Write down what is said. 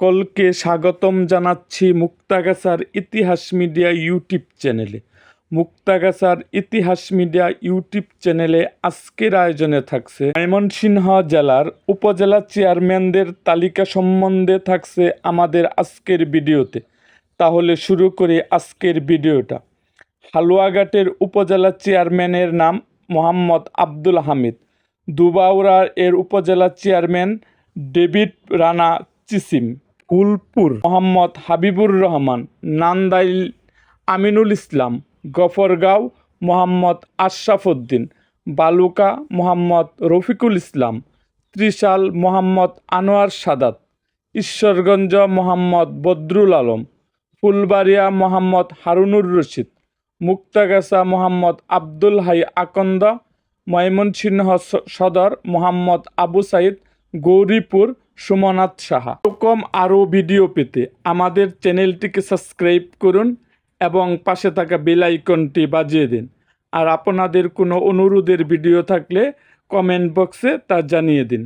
সকলকে স্বাগতম জানাচ্ছি মুক্তাগাছার ইতিহাস মিডিয়া ইউটিউব চ্যানেলে। মুক্তাগাছার ইতিহাস মিডিয়া ইউটিউব চ্যানেলে আজকের আয়োজনে থাকছে ময়মনসিংহ জেলার উপজেলা চেয়ারম্যানদের তালিকা সম্বন্ধে থাকছে আমাদের আজকের ভিডিওতে। তাহলে শুরু করি আজকের ভিডিওটা। হালুয়াঘাটের উপজেলা চেয়ারম্যানের নাম মোহাম্মদ আব্দুল হামিদ। দুবাউড়া এর উপজেলা চেয়ারম্যান ডেভিড রানা চিসিম। ফুলপুর মোহাম্মদ হাবিবুর রহমান, নান্দাইল আমিনুল ইসলাম, গফরগাঁও মোহাম্মদ আশরাফুদ্দিন, বালুকা মোহাম্মদ রফিকুল ইসলাম, ত্রিশাল মোহাম্মদ আনোয়ার সাদাত, ঈশ্বরগঞ্জ মোহাম্মদ বদরুল আলম, ফুলবাড়িয়া মোহাম্মদ হারুনুর রশিদ, মুক্তাগাছা মোহাম্মদ আব্দুল হাই আকন্দ, ময়মনসিংহ সদর মোহাম্মদ আবু সাইদ গৌরীপুর সুমনাথ সাহা। এরকম আরও ভিডিও পেতে আমাদের চ্যানেলটিকে সাবস্ক্রাইব করুন এবং পাশে থাকা বেল আইকনটি বাজিয়ে দিন। আর আপনাদের কোনো অনুরোধের ভিডিও থাকলে কমেন্ট বক্সে তা জানিয়ে দিন।